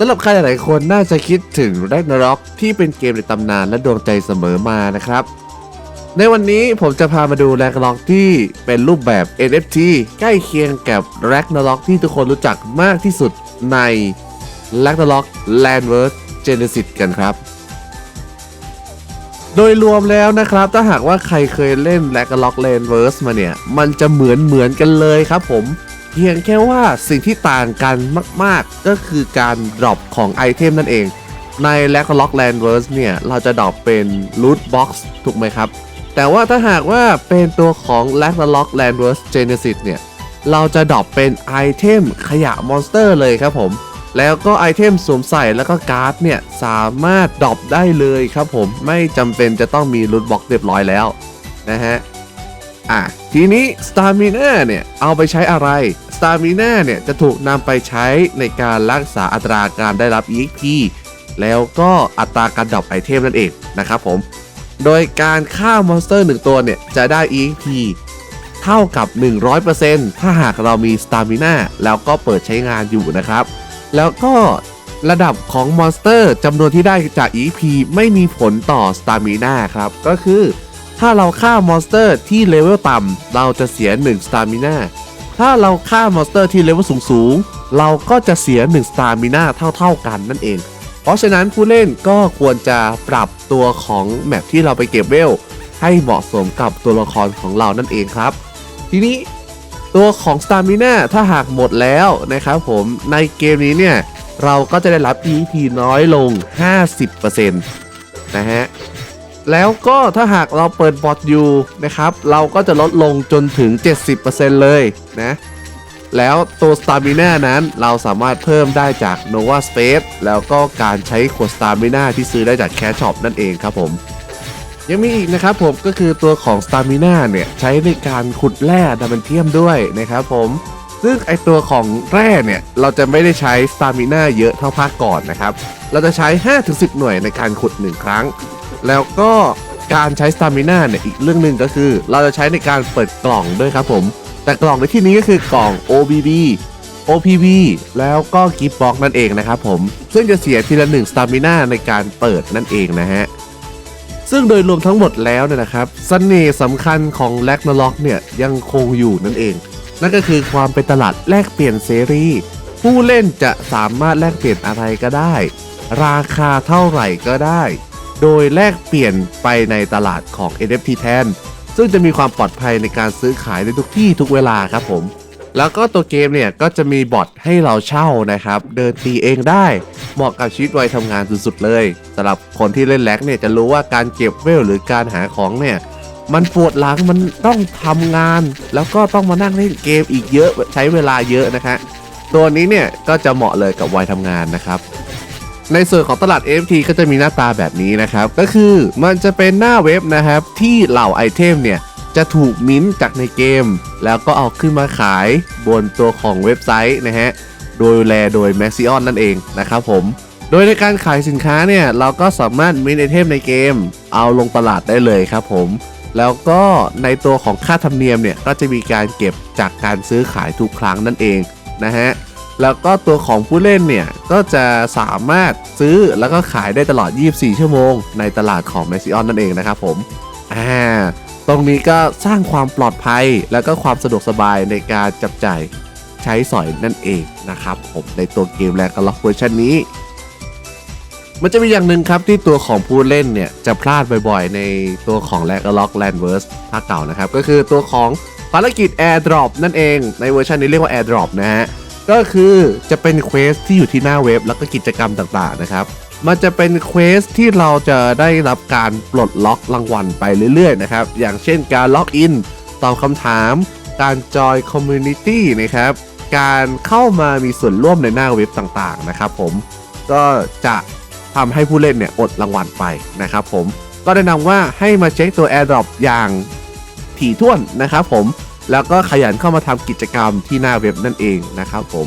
สำหรับใครหลายคนน่าจะคิดถึง Ragnarok ที่เป็นเกมในตำนานและดวงใจเสมอมานะครับ ในวันนี้ผมจะพามาดู Ragnarok ที่เป็นรูปแบบ NFT ใกล้เคียงกับ Ragnarok ที่ทุกคนรู้จักมากที่สุดใน Ragnarok Landverse Genesis กันครับ โดยรวมแล้วนะครับ ถ้าหากว่าใครเคยเล่น Ragnarok Landverse มาเนี่ย มันจะเหมือนเหมือนกันเลยครับผม พียงแค่ว่าสิ่งที่ต่างกันมาก ๆ ก็คือการดรอปของไอเทมนั่นเอง ใน Ragnarok Landverse เนี่ย เราจะดรอปเป็น Loot Box ถูกไหมครับ แต่ว่าถ้าหากว่าเป็นตัวของ Ragnarok Landverse Genesis เนี่ย เราจะดรอปเป็นไอเทมขยะมอนสเตอร์เลยครับผม แล้วก็ไอเทมสวมใส่แล้วก็การ์ดเนี่ย สามารถดรอปได้เลยครับผมไม่จำเป็นจะต้องมี Loot Box เรียบร้อยแล้วนะฮะ อะทีนี้ Stamina เนี่ย เอาไปใช้อะไร Stamina เนี่ย จะถูกนำไปใช้ในการรักษาอัตราการได้รับ EXP แล้วก็อัตราการดรอปไอเทมนั่นเองนะครับผม โดยการฆ่ามอนสเตอร์1ตัวเนี่ย จะได้ EXP เท่ากับ 100%ถ้าหากเรามี Stamina แล้วก็เปิดใช้งานอยู่นะครับ แล้วก็ระดับของมอนสเตอร์จำนวนที่ได้จาก EXP ไม่มีผลต่อ Stamina ครับ ก็คือ ถ้าเราฆ่ามอนสเตอร์ที่เลเวลต่ำเราจะเสีย1 Stamina ถ้าเราฆ่ามอนสเตอร์ที่เลเวลสูงๆเราก็จะเสีย1 Stamina เท่า ๆกันนั่นเอง เพราะฉะนั้นผู้เล่นก็ควรจะปรับตัวของแมปที่เราไปเก็บเวล ให้เหมาะสมกับตัวละครของเรานั่นเองครับ ทีนี้ตัวของ Stamina ถ้าหากหมดแล้วนะครับผมในเกมนี้เนี่ยเราก็จะได้รับ EP น้อยลง 50%นะฮะ แล้วก็ถ้าหากเราเปิดบอทอยู่นะครับ เราก็จะลดลงจนถึง 70%เลยนะ แล้วตัว Stamina นั้นเราสามารถเพิ่มได้จาก Nova Space แล้วก็การใช้ขวด Stamina ที่ซื้อได้จาก Cash Shop นั่นเองครับผม ยังมีอีกนะครับผมก็คือตัวของ Stamina เนี่ย ใช้ในการขุดแร่ดัมเบลเทียมด้วยนะครับผมซึ่งไอตัวของแร่เนี่ย เราจะไม่ได้ใช้ Stamina เยอะเท่าภาคก่อนนะครับ เราจะใช้ 5-10 หน่วยในการขุด 1 ครั้ง แล้วก็การใช้ Stamina เนี่ยอีกเรื่องหนึ่งก็คือ เราจะใช้ในการเปิดกล่องด้วยครับผม แต่กล่องในที่นี้ก็คือกล่อง OBB OPV แล้วก็ Gift Box นั่นเองนะครับผม ซึ่งจะเสียทีละ1 Stamina ในการเปิดนั่นเองนะฮะ ซึ่งโดยรวมทั้งหมดแล้วเนี่ยนะครับสเสน่ห์สำคัญของ r a g n a r o k เนี่ยยังคงอยู่นั่นเอง นั่นก็คือความเป็นตลาดแลกเปลี่ยนเสรีผู้เล่นจะสามารถแลกเปลี่ยนอะไรก็ได้ ราคาเท่าไหร่ก็ได้ โดยแลกเปลี่ยนไปในตลาดของ NFT แทน ซึ่งจะมีความปลอดภัยในการซื้อขายในทุกที่ทุกเวลาครับผม แล้วก็ตัวเกมเนี่ยก็จะมีบอทให้เราเช่านะครับ เดินตีเองได้ เหมาะกับชีวิตวัยทำงานสุดๆเลยสำหรับคนที่เล่นแล็กเนี่ยจะรู้ว่าการเก็บเวลหรือการหาของเนี่ยมันปวดหลังมันต้องทำงาน แล้วก็ต้องมานั่งเล่นเกมอีกเยอะใช้เวลาเยอะนะคะตัวนี้เนี่ยก็จะเหมาะเลยกับวัยทำงานนะครับ ในส่วนของตลาด NFT ก็จะมีหน้าตาแบบนี้นะครับ ก็คือมันจะเป็นหน้าเว็บนะครับ ที่เหล่าไอเทมเนี่ยจะถูกมิ้นจากในเกม แล้วก็เอาขึ้นมาขายบนตัวของเว็บไซต์นะฮะ โดยแลโดย Maxion นั่นเองนะครับผม โดยในการขายสินค้าเนี่ย เราก็สามารถมิ้นไอเทมในเกม เอาลงตลาดได้เลยครับผม แล้วก็ในตัวของค่าธรรมเนียมเนี่ยก็จะมีการเก็บจากการซื้อขายทุกครั้งนั่นเองนะฮะ แล้วก็ตัวของผู้เล่นเนี่ย ก็จะสามารถซื้อแล้วก็ขายได้ตลอด 24 ชั่วโมง ในตลาดของ m a x i o n นั่นเองนะครับผมอ่าตรงนี้ก็สร้างความปลอดภัยแล้วก็ความสะดวกสบายในการจับจ่ายใช้สอยนั่นเองนะครับผมในตัวเกมแรกล็อกเวอร์ชันนี้ มันจะมีอย่างหนึ่งครับที่ตัวของผู้เล่นเนี่ยจะพลาดบ่อยๆ ในตัวของแลกล็อกแลนเวิร์สภาคเก่านะครับ ก็คือตัวของภารกิจ Airdrop นั่นเองในเวอร์ชันนี้เรียกว่า Airdrop นะฮะ ก็คือจะเป็นเควสที่อยู่ที่หน้าเว็บแล้วก็กิจกรรมต่างๆนะครับ มันจะเป็นเควสที่เราจะได้รับการปลดล็อกรางวัลไปเรื่อยๆนะครับ อย่างเช่นการล็อกอินตอบคำถาม การจอยคอมมูนิตี้นะครับ การเข้ามามีส่วนร่วมในหน้าเว็บต่างๆนะครับผม ก็จะทำให้ผู้เล่นเนี่ยอดรางวัลไปนะครับผม ก็แนะนำว่าให้มาเช็คตัว AirDrop อย่างถี่ถ้วนนะครับผม แล้วก็ขยันเข้ามาทำกิจกรรมที่หน้าเว็บนั่นเองนะครับผม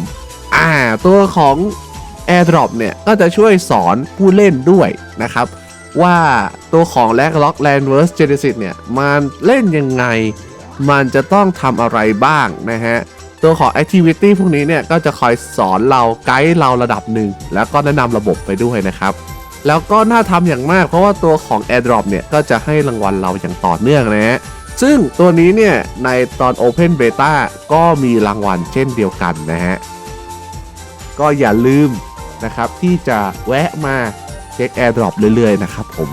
อ่าตัวของ AirDrop เนี่ยก็จะช่วยสอนผู้เล่นด้วยนะครับ ว่าตัวของ l a g l o c k Landverse Genesis เนี่ยมันเล่นยังไง มันจะต้องทำอะไรบ้างนะฮะ ตัวของ Activity พวกนี้เนี่ยก็จะคอยสอนเราไกด์เราระดับหนึ่ง แล้วก็แนะนำระบบไปด้วยนะครับ แล้วก็น่าทำอย่างมากเพราะว่าตัวของ AirDrop เนี่ยก็จะให้รางวัลเราอย่างต่อเนื่องนะฮะ ซึ่งตัวนี้เนี่ยในตอน Open Beta ก็มีรางวัลเช่นเดียวกันนะฮะ ก็อย่าลืมนะครับที่จะแวะมาเช็ค AirDrop เรื่อยๆ นะครับผม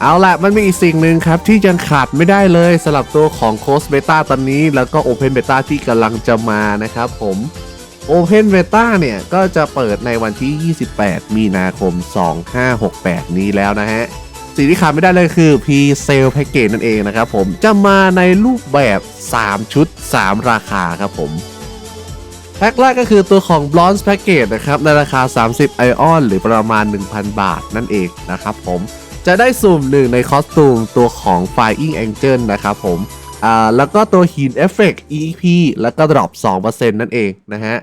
เอาละมันมีอีกสิ่งหนึ่งครับ ที่ยังขาดไม่ได้เลยสำหรับตัวของ Close Beta ตอนนี้ แล้วก็ Open Beta ที่กำลังจะมานะครับผม Open Beta เนี่ย ก็จะเปิดในวันที่ 28 มีนาคม 2568 นี้แล้วนะฮะ สิ่งที่ขาดไม่ได้เลยคือ P Sale Package นั่นเองนะครับผมจะมาในรูปแบบ 3 ชุด 3 ราคาครับผมแพ็คแรกก็คือตัวของ Bronze Package นะครับ ในราคา 30 ไอออน หรือประมาณ 1,000 บาทนั่นเองนะครับผมจะได้สุ่มหนึ่งในคอสตูมตัวของ Flying Angel นะครับผมอ่าแล้วก็ตัวหินเอฟเฟกต์ EP แล้วก็ดรอป 2%นั่นเองนะฮะ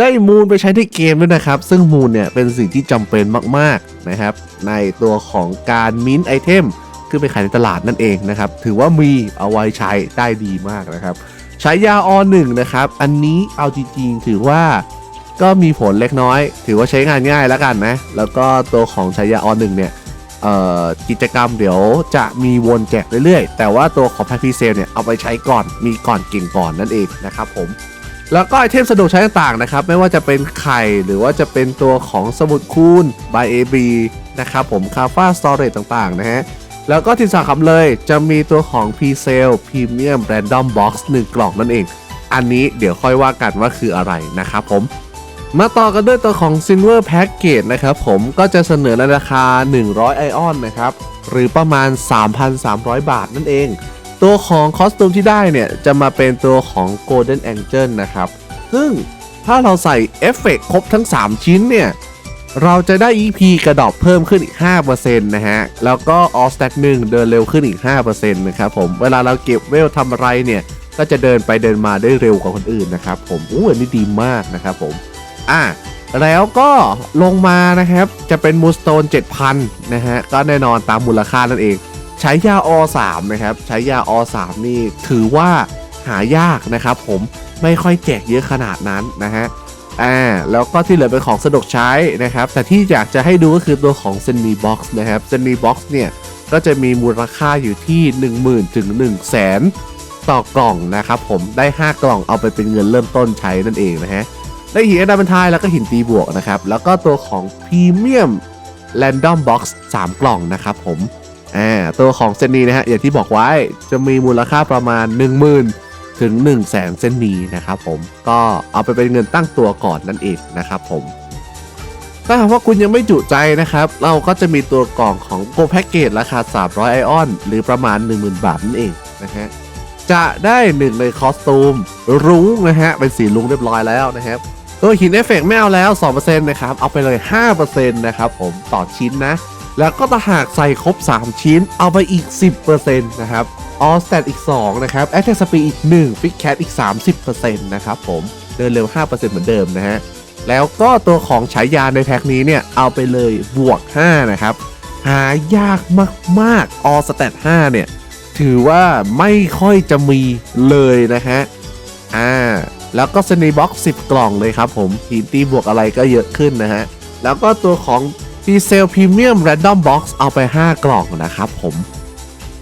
ได้มูลไปใช้ในเกมด้วยนะครับ ซึ่งมูลเนี่ยเป็นสิ่งที่จำเป็นมากๆนะครับ ในตัวของการมิ้นไอเทมขึ้นไปขายในตลาดนั่นเองนะครับ ถือว่ามีเอาไว้ใช้ได้ดีมากนะครับใช้ยาอหนึ่งนะครับ อันนี้เอาจริงๆถือว่าก็มีผลเล็กน้อย ถือว่าใช้งานง่ายแล้วกันนะ แล้วก็ตัวของใช้ยาอหนึ่งเนี่ยกิจกรรมเดี๋ยวจะมีวนแจกเรื่อยๆ แต่ว่าตัวของแพคพีเซลเนี่ยเอาไปใช้ก่อนมีก่อนเก่งก่อนนั่นเองนะครับผม แล้วก็ไอเทมสะดวกใช้ต่างๆนะครับ ไม่ว่าจะเป็นไข่หรือว่าจะเป็นตัวของสมุดคูณ by AB นะครับผมคาฟ้าสตอเรจต่างๆนะฮะ แล้วก็ที่สำคัญเลยจะมีตัวของ p c e l Premium Random Box 1 กล่องนั่นเอง อันนี้เดี๋ยวค่อยว่ากันว่าคืออะไรนะครับผม มาต่อกันด้วยตัวของ Silver Package นะครับผมก็จะเสนอในราคา 100 ไอออนนะครับ หรือประมาณ 3,300 บาทนั่นเอง ตัวของคอสตูมที่ได้เนี่ย จะมาเป็นตัวของ Golden Angel นะครับ ซึ่งถ้าเราใส่เอฟเฟกต์ครบทั้ง 3 ชิ้นเนี่ย เราจะได้ EP กระดอบเพิ่มขึ้นอีก 5%นะฮะ แล้วก็ All Stack 1 เดินเร็วขึ้นอีก 5%นะครับผม เวลาเราเก็บเวลทำอะไรเนี่ย ก็จะเดินไปเดินมาได้เร็วกว่าคนอื่นนะครับผมอู้อันนี้ดีมากนะครับผม อะแล้วก็ลงมานะครับ จะเป็นมูสโตน 7,000 นะฮะ ก็แน่นอนตามมูลค่านั่นเอง ใช้ยาอ3นะครับใช้ยาอ3นี่ถือว่าหายากนะครับ ผมไม่ค่อยแจกเยอะขนาดนั้นนะฮะอ่าแล้วก็ที่เหลือเป็นของสะดวกใช้นะครับ แต่ที่อยากจะให้ดูก็คือตัวของ z e n y Box นะครับ z e n y Box เนี่ย ก็จะมีมูลค่าอยู่ที่ 10,000ถึง1 0 0 0 0แสนต่อกล่องนะครับผมได้ 5 กล่องเอาไปเป็นเงินเริ่มต้นใช้นั่นเองนะฮะได้หินอดัมเบนทายแล้วก็หินตีบวกนะครับ แล้วก็ตัวของ Premium Random Box 3กล่องนะครับผม อ่าตัวของเซนนีนะฮะอย่างที่บอกไว้จะมีมูลค่าประมาณ 10,000 ถึง 1 0 0 0 0แสนเซนนีนะครับผมก็เอาไปเป็นเงินตั้งตัวก่อนนั่นเองนะครับผมถ้าหากว่าคุณยังไม่จุใจนะครับ เราก็จะมีตัวกล่องของโกแพ็กเกจราคา 300 ไอออน หรือประมาณ 10,000 บาทนั่นเองนะฮะจะได้หนึ่งในคอสตูมรุ้งนะฮะเป็นสีรุ้งเรียบร้อยแล้วนะครับตัวหินเอฟเฟกต์ไม่เอาแล้ว 2%นะครับ เอาไปเลย 5%นะครับผมต่อชิ้นนะ แล้วก็ถ้าหากใส่ครบ 3 ชิ้น เอาไปอีก 10%นะครับออสแตทอีก 2 นะครับแอ t เทสปีอีก1ฟิกแคทอีก 30%นะครับผมเดินเร็ว 5%เหมือนเดิมนะฮะ แล้วก็ตัวของฉายาในแพ็คนี้เนี่ย เอาไปเลยบวก 5 นะครับ หายากมากๆออสแตท5เนี่ย ถือว่าไม่ค่อยจะมีเลยนะฮะ อ่า แล้วก็สนีบ็อกซ์10 กล่องเลยครับผมหินตีบวกอะไรก็เยอะขึ้นนะฮะ แล้วก็ตัวของ p c e l Premium Random Box เอาไป 5 กล่องนะครับผม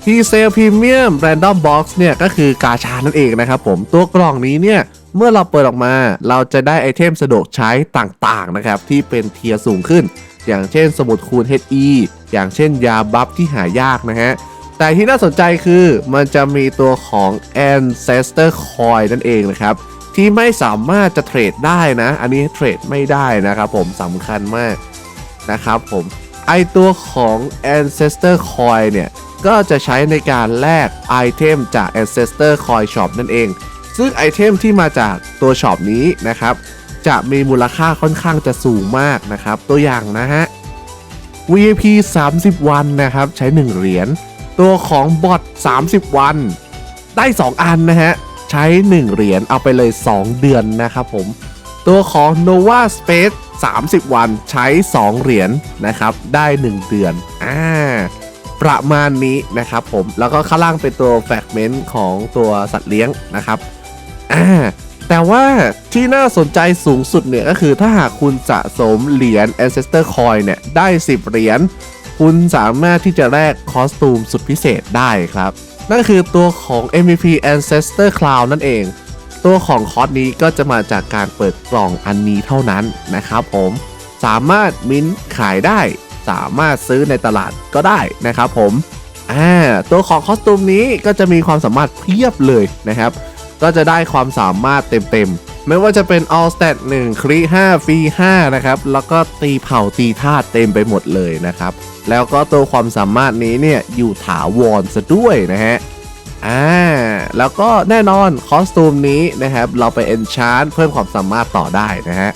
p c e l Premium Random Box เนี่ยก็คือกาชานั่นเองนะครับผมตัวกล่องนี้เนี่ยเมื่อเราเปิดออกมา เราจะได้ไอเทมสะดวกใช้ต่างๆนะครับที่เป็นเทียร์สูงขึ้น อย่างเช่นสมุดคูณ HE อย่างเช่นยาบัฟที่หายากนะฮะแต่ที่น่าสนใจคือมันจะมีตัวของ Ancestor Coin นั่นเองนะครับ ที่ไม่สามารถจะเทรดได้นะ อันนี้เทรดไม่ได้นะครับผมสำคัญมาก นะครับผมไอตัวของ Ancestor Coin เนี่ย ก็จะใช้ในการแลกไอเทมจาก Ancestor Coin Shop นั่นเอง ซึ่งไอเทมที่มาจากตัวช็อปนี้นะครับ จะมีมูลค่าค่อนข้างจะสูงมากนะครับ ตัวอย่างนะฮะ VIP 30 วันนะครับ ใช้ 1 เหรียญ ตัวของบอท30 วัน ได้ 2 อันนะฮะ ใช้ 1 เหรียญเอาไปเลย 2 เดือนนะครับผม ตัวของ Nova Space 30 วันใช้ 2 เหรียญนะครับ ได้ 1 เดือนอ่าประมาณนี้นะครับผมแล้วก็ข้างล่างเป็นตัวแฟกเมนต์ของตัวสัตว์เลี้ยงนะครับอ่าแต่ว่าที่น่าสนใจสูงสุดเนี่ยก็คือถ้าหากคุณสะสมเหรียญ Ancestor Coin เนี่ยได้ 10 เหรียญคุณสามารถที่จะแลกคอสตูมสุดพิเศษได้ครับ นั่นคือตัวของ MVP Ancestor Cloud นั่นเอง ตัวของคอร์สนี้ก็จะมาจากการเปิดกล่องอันนี้เท่านั้นนะครับผมสามารถมิ้นท์ขายได้ สามารถซื้อในตลาดก็ได้นะครับผมอ่าตัวของคอสตูมนี้ก็จะมีความสามารถเพียบเลยนะครับ ก็จะได้ความสามารถเต็มๆ ไม่ว่าจะเป็น All Stat 1ครี5ฟรี5นะครับ แล้วก็ตีเผ่าตีธาตุเต็มไปหมดเลยนะครับ แล้วก็ตัวความสามารถนี้เนี่ยอยู่ถาวรซะด้วยนะฮะ อ่าแล้วก็แน่นอนคอสตูมนี้นะครับ เราไป enchant เพิ่มความสามารถต่อได้นะฮะ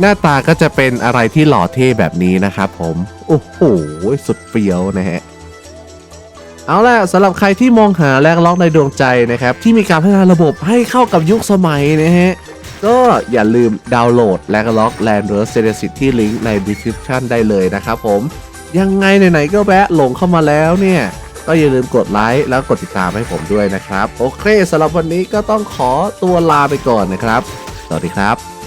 หน้าตาก็จะเป็นอะไรที่หล่อเท่แบบนี้นะครับผม โอ้โห สุดเฟี้ยวนะฮะ เอาล่ะสำหรับใครที่มองหาแลกล็อกในดวงใจนะครับ ที่มีการพัฒนาระบบให้เข้ากับยุคสมัยนะฮะ ก็อย่าลืมดาวน์โหลดแลกล็อกแลนด์เรสเซเดสิตที่ลิงก์ใน description ได้เลยนะครับผมยังไงไหนๆก็แวะหลงเข้ามาแล้วเนี่ย ก็อย่าลืมกดไลค์แล้วกดติดตามให้ผมด้วยนะครับ โอเคสำหรับวันนี้ก็ต้องขอตัวลาไปก่อนนะครับ สวัสดีครับ